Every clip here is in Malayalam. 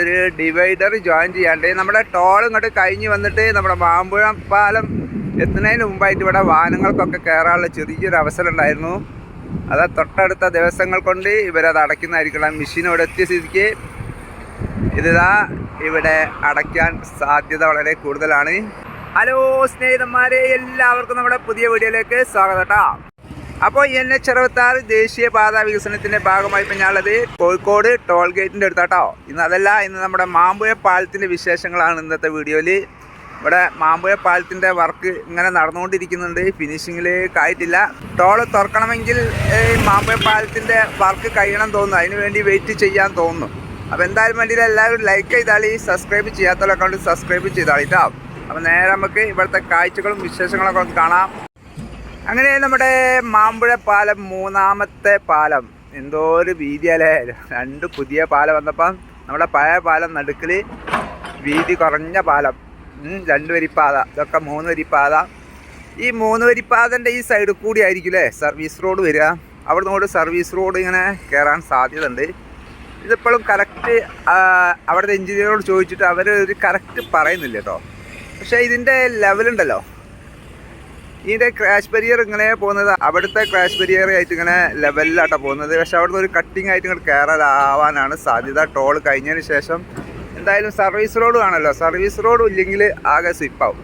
ഒരു ഡിവൈഡർ ജോയിൻ ചെയ്യാണ്ട് നമ്മുടെ ടോൾ ഇങ്ങോട്ട് കഴിഞ്ഞ് വന്നിട്ട് നമ്മുടെ മാമ്പുഴ പാലം എത്തുന്നതിന് മുമ്പായിട്ട് ഇവിടെ വാഹനങ്ങൾക്കൊക്കെ കയറാനുള്ള ചെറിയൊരു അവസരം ഉണ്ടായിരുന്നു. അത് തൊട്ടടുത്ത ദിവസങ്ങൾ കൊണ്ട് ഇവരത് അടയ്ക്കുന്നതായിരിക്കണം. മെഷീൻ ഇവിടെ എത്തിയ സ്ഥിതിക്ക് ഇതാ ഇവിടെ അടയ്ക്കാൻ സാധ്യത വളരെ കൂടുതലാണ്. ഹലോ സ്നേഹിതന്മാരെ എല്ലാവർക്കും നമ്മുടെ പുതിയ വീഡിയോയിലേക്ക് സ്വാഗതം കേട്ടോ അപ്പോൾ എൻ എച്ച് അറുപത്താറ് ദേശീയപാത വികസനത്തിന്റെ ഭാഗമായി ഇപ്പം ഞാനുള്ളത് കോഴിക്കോട് ടോൾ ഗേറ്റിന്റെ അടുത്താട്ടോ. ഇന്ന് അതല്ല ഇന്ന് നമ്മുടെ മാമ്പുയ പാലത്തിന്റെ വിശേഷങ്ങളാണ് ഇന്നത്തെ വീഡിയോയിൽ. ഇവിടെ മാമ്പുയ പാലത്തിന്റെ വർക്ക് ഇങ്ങനെ നടന്നുകൊണ്ടിരിക്കുന്നുണ്ട്. ഫിനിഷിങ്ങിൽ ആയിട്ടില്ല. ടോൾ തുറക്കണമെങ്കിൽ ഈ മാമ്പുഴ പാലത്തിന്റെ വർക്ക് കഴിയണം തോന്നുന്നു. അതിന് വേണ്ടി വെയിറ്റ് ചെയ്യാൻ തോന്നുന്നു. അപ്പോൾ എന്തായാലും വേണ്ടിയില്ല എല്ലാവരും ലൈക്ക് ചെയ്താളി സബ്സ്ക്രൈബ് ചെയ്യാത്തവരൊക്കെ സബ്സ്ക്രൈബ് ചെയ്താളി കേട്ടോ അപ്പോൾ നേരെ നമുക്ക് ഇവിടുത്തെ കാഴ്ചകളും വിശേഷങ്ങളൊക്കെ ഒന്ന് കാണാം. അങ്ങനെ നമ്മുടെ മാമ്പുഴ പാലം മൂന്നാമത്തെ പാലം. എന്തോ ഒരു വീതിയല്ലേ രണ്ട് പുതിയ പാലം വന്നപ്പം നമ്മുടെ പഴയ പാലം നടുക്കിൽ വീതി കുറഞ്ഞ പാലം. രണ്ട് വരിപ്പാത. ഇതൊക്കെ മൂന്ന് വരിപ്പാത. ഈ മൂന്ന് വരിപ്പാതന്റെ ഈ സൈഡിൽ കൂടി ആയിരിക്കും അല്ലേ? സർവീസ് റോഡ് വരിക. അവിടെ നിന്ന് സർവീസ് റോഡ് ഇങ്ങനെ കയറാൻ സാധ്യത ഉണ്ട് ഇതിപ്പോഴും കറക്റ്റ് അവിടുത്തെ എഞ്ചിനീയറോട് ചോദിച്ചിട്ട് അവർ ഒരു കറക്റ്റ് പറയുന്നില്ല കേട്ടോ. പക്ഷേ ഇതിന്റെ ലെവലുണ്ടല്ലോ ഇതിന്റെ ക്രാഷ് ബരിയർ ഇങ്ങനെ പോകുന്നത് അവിടുത്തെ ക്രാഷ് ബരിയർ ആയിട്ട് ഇങ്ങനെ ലെവലിലാട്ടോ പോകുന്നത്. പക്ഷെ അവിടുന്ന് ഒരു കട്ടിങ് ആയിട്ട് ഇങ്ങോട്ട് കയറാനാവാനാണ് സാധ്യത. ടോൾ കഴിഞ്ഞതിന് ശേഷം എന്തായാലും സർവീസ് റോഡ് ആണല്ലോ. സർവീസ് റോഡ് ഇല്ലെങ്കിൽ ആകെ സ്വിപ്പാവും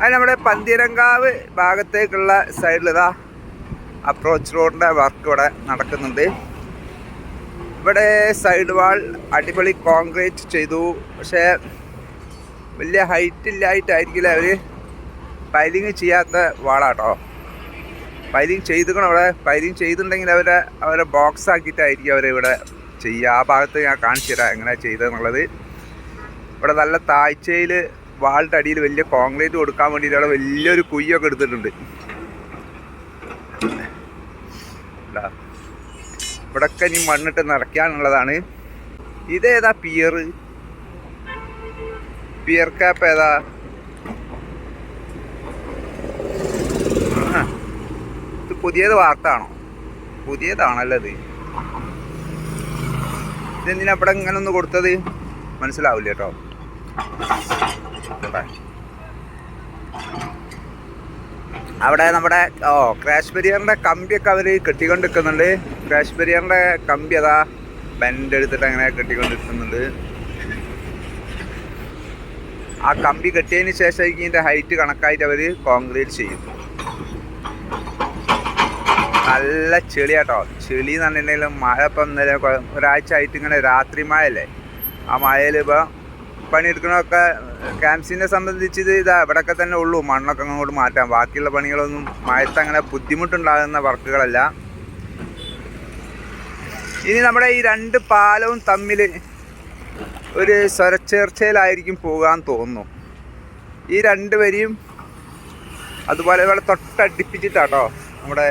അത് നമ്മുടെ പന്തിരങ്കാവ് ഭാഗത്തേക്കുള്ള സൈഡിലിതാ അപ്രോച്ച് റോഡിന്റെ വർക്ക് ഇവിടെ നടക്കുന്നുണ്ട്. ഇവിടെ സൈഡ് വാൾ അടിപൊളി കോൺക്രീറ്റ് ചെയ്തു. പക്ഷേ വലിയ ഹൈറ്റ് ഇല്ലായിട്ടായിരിക്കില്ല അവർ പൈലിങ് ചെയ്യാത്ത വാളാട്ടോ. പൈലിങ് ചെയ്തിക്കണം അവിടെ പൈലിങ് ചെയ്തിട്ടുണ്ടെങ്കിൽ അവരെ അവരെ ബോക്സ് ആക്കിയിട്ടായിരിക്കും അവരിവിടെ ചെയ്യുക. ആ ഭാഗത്ത് ഞാൻ കാണിച്ചു തരാം എങ്ങനെയാണ് ചെയ്തതെന്നുള്ളത്. ഇവിടെ നല്ല താഴ്ചയിൽ വാളിന്റെ അടിയിൽ വലിയ കോൺക്രീറ്റ് കൊടുക്കാൻ വേണ്ടിയിട്ട് അവിടെ വലിയൊരു കുയ്യൊക്കെ എടുത്തിട്ടുണ്ട്. ഇവിടൊക്കെ ഇനി മണ്ണിട്ട് നിറയ്ക്കാനുള്ളതാണ്. ഇതേതാ പിയർ പിയർ ക്യാപ്പ് ഏതാ ആ. ഇത് പുതിയത് വാർത്തയാണോ പുതിയതാണല്ലോ ഇത് ഇതെന്തിനാ അവിടെ ഇങ്ങനെ ഒന്ന് കൊടുത്തത്? മനസ്സിലാവില്ല കേട്ടോ അവിടെ നമ്മുടെ ഓ ക്രാഷ് ബരിയറിന്റെ കമ്പിയൊക്കെ അവർ കെട്ടിക്കൊണ്ട് നിൽക്കുന്നുണ്ട് ക്രാഷ് ബരിയറിന്റെ കമ്പി അതാ ബെൻഡ് എടുത്തിട്ട് അങ്ങനെ കെട്ടിക്കൊണ്ട് നിൽക്കുന്നുണ്ട് ആ കമ്പി കെട്ടിയതിന് ശേഷം ഇതിന്റെ ഹൈറ്റ് കണക്കായിട്ട് അവർ കോൺക്രീറ്റ് ചെയ്യും. നല്ല ചെളി കേട്ടോ ചെളി എന്ന് പറഞ്ഞിട്ടുണ്ടെങ്കിലും മഴ ഇപ്പം ഒരാഴ്ച ആയിട്ട് ഇങ്ങനെ രാത്രി മഴയല്ലേ? ആ മഴയിൽ ഇപ്പോൾ പണിയെടുക്കണമൊക്കെ ക്യാമ്പ്സിനെ സംബന്ധിച്ച് ഇത് ഇതാ ഇവിടെയൊക്കെ തന്നെ ഉള്ളൂ. മണ്ണൊക്കെ അങ്ങോട്ട് മാറ്റാം. ബാക്കിയുള്ള പണികളൊന്നും മഴത്ത് അങ്ങനെ ബുദ്ധിമുട്ടുണ്ടാകുന്ന വർക്കുകളല്ല. ഇനി നമ്മുടെ ഈ രണ്ട് പാലവും തമ്മിൽ ഒരു സ്വരച്ചേർച്ചയിലായിരിക്കും പോകാൻ തോന്നുന്നു. ഈ രണ്ട് വരിയും അതുപോലെ ഇവിടെ തൊട്ടടിപ്പിച്ചിട്ടാട്ടോ നമ്മുടെ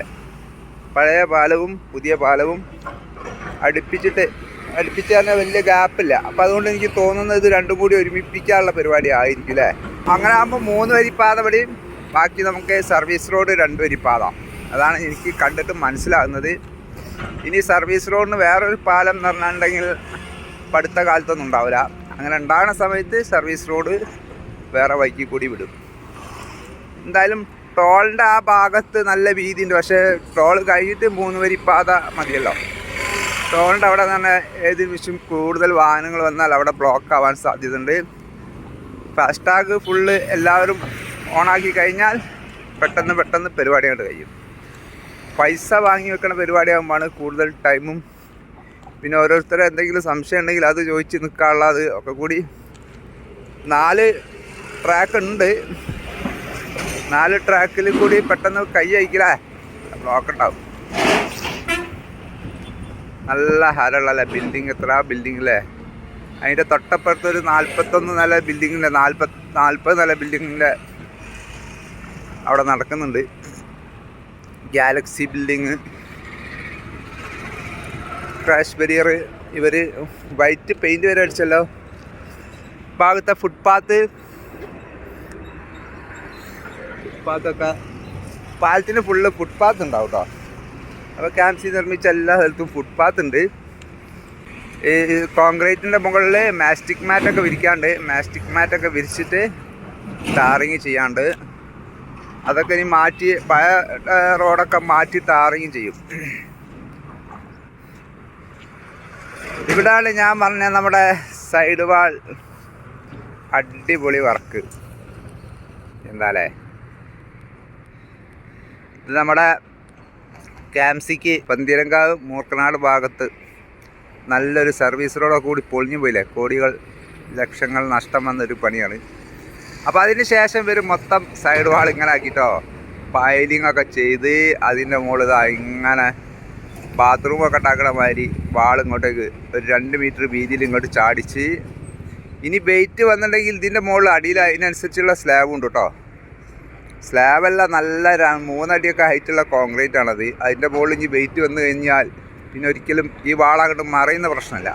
പഴയ പാലവും പുതിയ പാലവും അടുപ്പിച്ചിട്ട് അടുപ്പിച്ച് തന്നെ വലിയ ഗ്യാപ്പില്ല അപ്പം അതുകൊണ്ട് എനിക്ക് തോന്നുന്നത് ഇത് രണ്ടും കൂടി ഒരുമിപ്പിക്കാനുള്ള പരിപാടി ആയിരിക്കും അല്ലേ അങ്ങനെ ആകുമ്പോൾ മൂന്ന് വരിപ്പാത വഴിയും ബാക്കി നമുക്ക് സർവീസ് റോഡ് രണ്ട് വരിപ്പാത അതാണ് എനിക്ക് കണ്ടിട്ട് മനസ്സിലാകുന്നത്. ഇനി സർവീസ് റോഡിന് വേറൊരു പാലം എന്ന് പറഞ്ഞിട്ടുണ്ടെങ്കിൽ പഠിത്ത കാലത്തൊന്നും ഉണ്ടാവില്ല. അങ്ങനെ ഉണ്ടാകുന്ന സമയത്ത് സർവീസ് റോഡ് വേറെ വഴിക്ക് കൂടി വിടും. എന്തായാലും ടോളിന്റെ ആ ഭാഗത്ത് നല്ല വീതിയുണ്ട് പക്ഷേ ട്രോൾ കഴിഞ്ഞിട്ട് മൂന്ന് വരി പാത മതിയല്ലോ. ട്രോളിന്റെ അവിടെ തന്നെ ഏത് നിമിഷം കൂടുതൽ വാഹനങ്ങൾ വന്നാൽ അവിടെ ബ്ലോക്ക് ആവാൻ സാധ്യതയുണ്ട്. ഫാസ്ടാഗ് ഫുള്ള് എല്ലാവരും ഓണാക്കി കഴിഞ്ഞാൽ പെട്ടെന്ന് പെട്ടെന്ന് പരിപാടി അങ്ങോട്ട് കഴിയും. പൈസ വാങ്ങി വെക്കുന്ന പരിപാടിയാകുമ്പോൾ കൂടുതൽ ടൈമും പിന്നെ ഓരോരുത്തരും എന്തെങ്കിലും സംശയം ഉണ്ടെങ്കിൽ അത് ചോദിച്ച് നിൽക്കാനുള്ളത് ഒക്കെ കൂടി. നാല് ട്രാക്ക് ഉണ്ട്. നാല് ട്രാക്കിൽ കൂടി പെട്ടെന്ന് കൈ അയക്കില്ലേ ബ്ലോക്ക് ഉണ്ടാവും. നല്ല ഹരമുള്ള ബിൽഡിങ് എത്ര ബിൽഡിംഗ് അല്ലേ അതിന്റെ തൊട്ടപ്പുറത്ത് ഒരു നാൽപ്പത്തൊന്ന് നില ബിൽഡിങ്ങിന്റെ നാൽപ്പത് നാൽപ്പത് നില ബിൽഡിങ്ങിന്റെ അവിടെ നടക്കുന്നുണ്ട്. ഗാലക്സി ബിൽഡിങ് ക്രാഷ് ബരിയർ ഇവർ വൈറ്റ് പെയിന്റ് വരെ അടിച്ചല്ലോ. ഭാഗത്തെ ഫുട്പാത്ത് ഫുട്പാത്തൊക്കെ പാലത്തിന് ഫുള്ള് ഫുട്പാത്ത് ഉണ്ടാവും കേട്ടോ അപ്പോൾ ക്യാമ്പ്സി നിർമ്മിച്ച എല്ലാ സ്ഥലത്തും ഫുട്പാത്ത് ഉണ്ട്. ഈ കോൺക്രീറ്റിന്റെ മുകളിൽ മാസ്റ്റിക് മാറ്റൊക്കെ വിരിക്കാണ്ട് മാസ്റ്റിക് മാറ്റൊക്കെ വിരിച്ചിട്ട് ടാറിങ് ചെയ്യാണ്ട് അതൊക്കെ ഇനി മാറ്റി പഴയ റോഡൊക്കെ മാറ്റി ടാറിങ് ചെയ്യും. ഇവിടെയാണ് ഞാൻ പറഞ്ഞ നമ്മുടെ സൈഡ് വാൾ അടിപൊളി വർക്ക് എന്താലേ ഇത് നമ്മുടെ ക്യാംസിക്ക് പന്തിരങ്കാവ് മൂർക്കനാട് ഭാഗത്ത് നല്ലൊരു സർവീസ് റോഡൊക്കെ കൂടി പൊളിഞ്ഞു പോയില്ലേ? കോടികൾ ലക്ഷങ്ങൾ നഷ്ടം വന്നൊരു പണിയാണ്. അപ്പോൾ അതിന് ശേഷം ഇവർ മൊത്തം സൈഡ് വാൾ ഇങ്ങനെ ആക്കിയിട്ടോ പൈലിംഗ് ഒക്കെ ചെയ്ത് അതിന്റെ മുകളിൽ ഇങ്ങനെ ബാത്റൂമൊക്കെ ഉണ്ടാക്കണ മാതിരി വാൾ ഇങ്ങോട്ടേക്ക് ഒരു രണ്ട് മീറ്റർ വീതിയിൽ ഇങ്ങോട്ട് ചാടിച്ച് ഇനി വെയിറ്റ് വന്നിട്ടുണ്ടെങ്കിൽ ഇതിന്റെ മുകളിൽ അടിയിൽ അതിനനുസരിച്ചുള്ള സ്ലാബ് ഉണ്ട് കേട്ടോ സ്ലാബല്ല നല്ല മൂന്നടിയൊക്കെ ഹൈറ്റുള്ള കോൺക്രീറ്റ് ആണത്. അതിന്റെ മുകളിൽ ഇനി വെയിറ്റ് വന്നു കഴിഞ്ഞാൽ പിന്നെ ഒരിക്കലും ഈ വാളങ്ങോട്ട് മറയുന്ന പ്രശ്നമല്ല.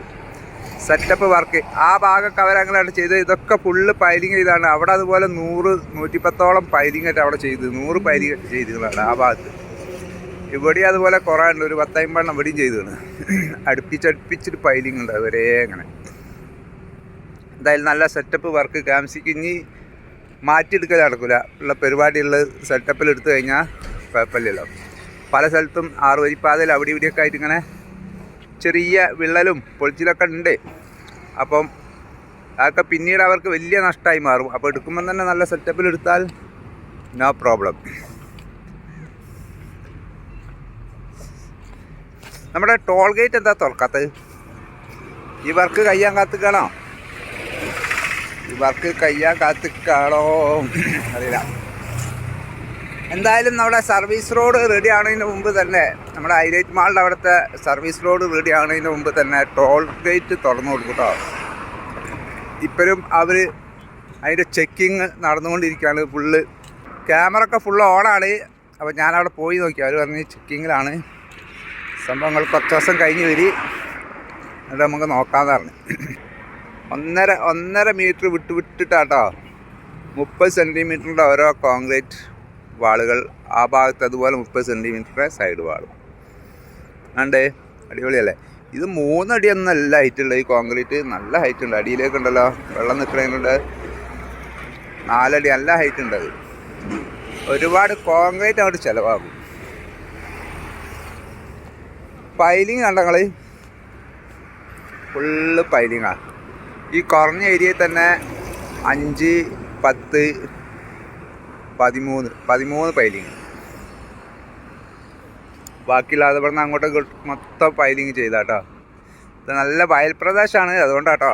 സെറ്റപ്പ് വർക്ക് ആ ഭാഗമൊക്കെ അവരങ്ങനെയാണ് ചെയ്തത്. ഇതൊക്കെ ഫുള്ള് പൈലിങ് ചെയ്താണ്. അവിടെ അതുപോലെ നൂറ് നൂറ്റിപ്പത്തോളം പൈലിംഗ് ആയിട്ട് അവിടെ ചെയ്ത് നൂറ് പൈലിംഗ് ചെയ്തതാണ് ആ ഭാഗത്ത്. ഇവിടെ അതുപോലെ കുറേ ഉണ്ട്. ഒരു പത്തമ്പണ്ണം ഇവിടെയും ചെയ്തതാണ്. അടുപ്പിച്ചടുപ്പിച്ചിട്ട് പൈലിംഗ് ഉണ്ട്. അവരേ അങ്ങനെ. എന്തായാലും നല്ല സെറ്റപ്പ് വർക്ക് കാംസിക്കിഞ്ഞി ഇനി മാറ്റിയെടുക്കൽ നടക്കില്ല ഉള്ള പരിപാടിയുള്ള സെറ്റപ്പിൽ എടുത്തു കഴിഞ്ഞാൽ കുഴപ്പമില്ലല്ലോ. പല സ്ഥലത്തും ആറ് വരിപ്പാതയിൽ അവിടെ ഇവിടെയൊക്കെ ആയിട്ട് ഇങ്ങനെ ചെറിയ വിള്ളലും പൊളിച്ചിലൊക്കെ ഉണ്ട്. അപ്പം അതൊക്കെ പിന്നീട് അവർക്ക് വലിയ നഷ്ടമായി മാറും. അപ്പോൾ എടുക്കുമ്പം തന്നെ നല്ല സെറ്റപ്പിൽ എടുത്താൽ നോ പ്രോബ്ലം നമ്മുടെ ടോൾ ഗേറ്റ് എന്താ തുറക്കാത്തത്? ഈ വർക്ക് കഴിയാൻ കാത്തുക്കണോ ഈ കയ്യാൻ കാത്തിക്കാണോ? അറിയില്ല. എന്തായാലും നമ്മുടെ സർവീസ് റോഡ് റെഡി ആവുന്നതിന് മുമ്പ് തന്നെ നമ്മുടെ ഹൈലൈറ്റ് മാളിന്റെ അവിടുത്തെ സർവീസ് റോഡ് റെഡി ആവുന്നതിന് മുമ്പ് തന്നെ ടോൾ ഗേറ്റ് തുറന്നു കൊടുക്കും കേട്ടോ ഇപ്പോഴും അവർ അതിന്റെ ചെക്കിങ് നടന്നുകൊണ്ടിരിക്കുകയാണ് ഫുള്ള് ക്യാമറ ഒക്കെ ഫുള്ള് ഓണാണ് അപ്പോൾ ഞാനവിടെ പോയി നോക്കി. അവർ പറഞ്ഞ് ചെക്കിങ്ങിലാണ് സംഭവങ്ങൾ കുറച്ച് ദിവസം കഴിഞ്ഞ് വരി. എന്നിട്ട് നമുക്ക് നോക്കാമെന്ന് പറഞ്ഞു. ഒന്നര ഒന്നര മീറ്റർ വിട്ട് വിട്ടിട്ടാട്ടോ. മുപ്പത് സെന്റിമീറ്ററിന്റെ ഓരോ കോൺക്രീറ്റ് വാളുകൾ ആ ഭാഗത്ത് അതുപോലെ മുപ്പത് സെന്റിമീറ്ററിന്റെ സൈഡ് വാളും. ആണ്ടേ അടിപൊളിയല്ലേ? ഇത് മൂന്നടിയൊന്നല്ല ഹൈറ്റുള്ള ഈ കോൺക്രീറ്റ് നല്ല ഹൈറ്റ് ഉണ്ട് അടിയിലേക്ക് ഉണ്ടല്ലോ. വെള്ളം നിൽക്കുന്നതിനുണ്ട് നാലടി നല്ല ഹൈറ്റ് ഉണ്ട് അത്. ഒരുപാട് കോൺക്രീറ്റ് അങ്ങോട്ട് ചിലവാകും. പൈലിങ് കണ്ടങ്ങൾ ഫുള്ള് പൈലിങ്ങാണ് ഈ കുറഞ്ഞ ഏരിയയിൽ തന്നെ അഞ്ച് പത്ത് പതിമൂന്ന് പതിമൂന്ന് പൈലിങ് ബാക്കിയില്ലാതെ നിന്ന് അങ്ങോട്ട് മൊത്തം പൈലിങ് ചെയ്താട്ടോ. ഇത് നല്ല വയൽ പ്രദേശമാണ് അതുകൊണ്ടാട്ടോ.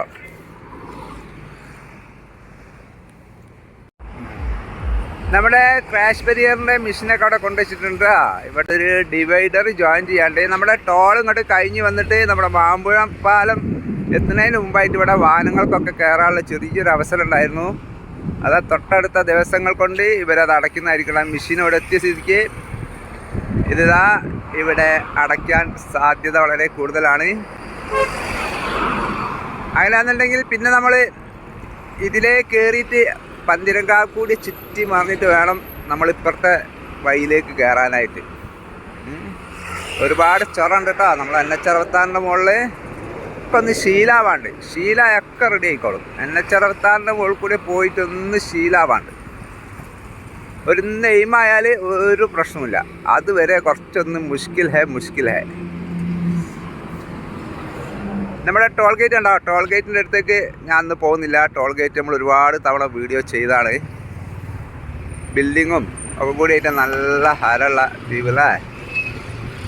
നമ്മുടെ ക്രാഷ് ബരിയറിന്റെ മെഷീനൊക്കെ അവിടെ കൊണ്ടുവച്ചിട്ടുണ്ട്. ഇവിടെ ഒരു ഡിവൈഡർ ജോയിൻ ചെയ്യാണ്ട് നമ്മുടെ ടോൾ ഇങ്ങോട്ട് കഴിഞ്ഞ് വന്നിട്ട് നമ്മുടെ മാമ്പുഴം പാലം എത്തുന്നതിന് മുമ്പായിട്ട് ഇവിടെ വാഹനങ്ങൾക്കൊക്കെ കയറാനുള്ള ചെറിയൊരു അവസരം ഉണ്ടായിരുന്നു അത് തൊട്ടടുത്ത ദിവസങ്ങൾ കൊണ്ട് ഇവരത് അടയ്ക്കുന്നതായിരിക്കണം മെഷീൻ ഇവിടെ എത്തിയ സ്ഥിതിക്ക് ഇതാ ഇവിടെ അടയ്ക്കാൻ സാധ്യത വളരെ കൂടുതലാണ്. അങ്ങനെയാണെന്നുണ്ടെങ്കിൽ പിന്നെ നമ്മൾ ഇതിലേ കയറിയിട്ട് പന്തിരങ്കാ കൂടി ചുറ്റി മറിഞ്ഞിട്ട് വേണം നമ്മൾ ഇപ്പുറത്തെ വഴിയിലേക്ക് കയറാനായിട്ട്. ഒരുപാട് ഒരുപാട് ചൊറുണ്ട് കേട്ടോ നമ്മൾ എൻ എച്ച് അറുപത്താറിന്റെ മുകളിൽ ഇപ്പം ഒന്ന് ശീലാവാണ്ട്. ശീലയൊക്കെ റെഡി ആയിക്കോളും. എൻ എച്ച് അറുപത്താറിന്റെ മുകളിൽ കൂടി പോയിട്ട് ഒന്ന് ശീലാവാണ്ട്. ഒരു നെയ്മായാൽ ഒരു പ്രശ്നമില്ല അതുവരെ കുറച്ചൊന്ന് മുഷ്കിൽ ഹേ മുഷ്കിൽ ഹേ. നമ്മുടെ ടോൾ ഗേറ്റ് ഉണ്ടാവും ടോൾ ഗേറ്റിന്റെ അടുത്തേക്ക് ഞാൻ അന്ന് പോകുന്നില്ല. ടോൾ ഗേറ്റ് നമ്മൾ ഒരുപാട് തവണ വീഡിയോ ചെയ്താണ്. ബിൽഡിങ്ങും ഒക്കെ കൂടി ആയിട്ട് നല്ല ഹരമുള്ള ദ്വീപല്ലേ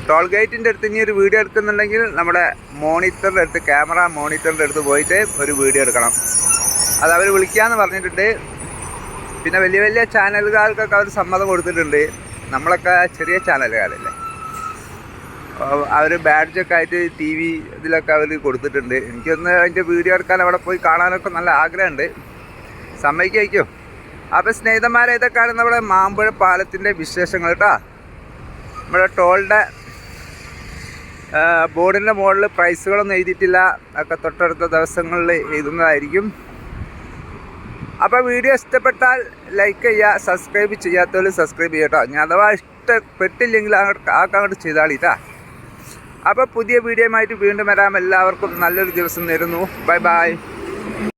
ടോൾ ഗേറ്റിന്റെ അടുത്ത് ഇനി ഒരു വീഡിയോ എടുക്കുന്നുണ്ടെങ്കിൽ നമ്മുടെ മോണിറ്ററിന്റെ അടുത്ത് ക്യാമറ മോണിറ്ററിന്റെ അടുത്ത് പോയിട്ട് ഒരു വീഡിയോ എടുക്കണം. അത് അവർ വിളിക്കാമെന്ന് പറഞ്ഞിട്ടുണ്ട്. പിന്നെ വലിയ വലിയ ചാനലുകാർക്കൊക്കെ അവർ സമ്മതം കൊടുത്തിട്ടുണ്ട്. നമ്മളൊക്കെ ചെറിയ ചാനലുകാരല്ലേ. അവർ ബാഡ്ജൊക്കെ ആയിട്ട് ടി വി ഇതിലൊക്കെ അവർ കൊടുത്തിട്ടുണ്ട്. എനിക്കൊന്ന് അതിന്റെ വീഡിയോ എടുക്കാൻ അവിടെ പോയി കാണാനൊക്കെ നല്ല ആഗ്രഹമുണ്ട്. സമ്മതിക്കും അപ്പോൾ സ്നേഹിതന്മാരെ ഇതൊക്കെയാണ് നമ്മുടെ മാമ്പഴ പാലത്തിന്റെ വിശേഷങ്ങൾ കേട്ടോ. നമ്മുടെ ടോളിന്റെ ബോർഡിന്റെ മുകളിൽ പ്രൈസുകളൊന്നും എഴുതിയിട്ടില്ല. ഒക്കെ തൊട്ടടുത്ത ദിവസങ്ങളിൽ എഴുതുന്നതായിരിക്കും. അപ്പോൾ വീഡിയോ ഇഷ്ടപ്പെട്ടാൽ ലൈക്ക് ചെയ്യുക സബ്സ്ക്രൈബ് ചെയ്യാത്തവർ സബ്സ്ക്രൈബ് ചെയ്യട്ടോ. ഞാൻ അഥവാ ഇഷ്ടപ്പെട്ടില്ലെങ്കിൽ അങ്ങോട്ട് ആ അങ്ങോട്ട് ചെയ്താളിട്ടാ അപ്പോൾ പുതിയ വീഡിയോയുമായിട്ട് വീണ്ടും വരാം. എല്ലാവർക്കും നല്ലൊരു ദിവസം നേരുന്നു. Bye bye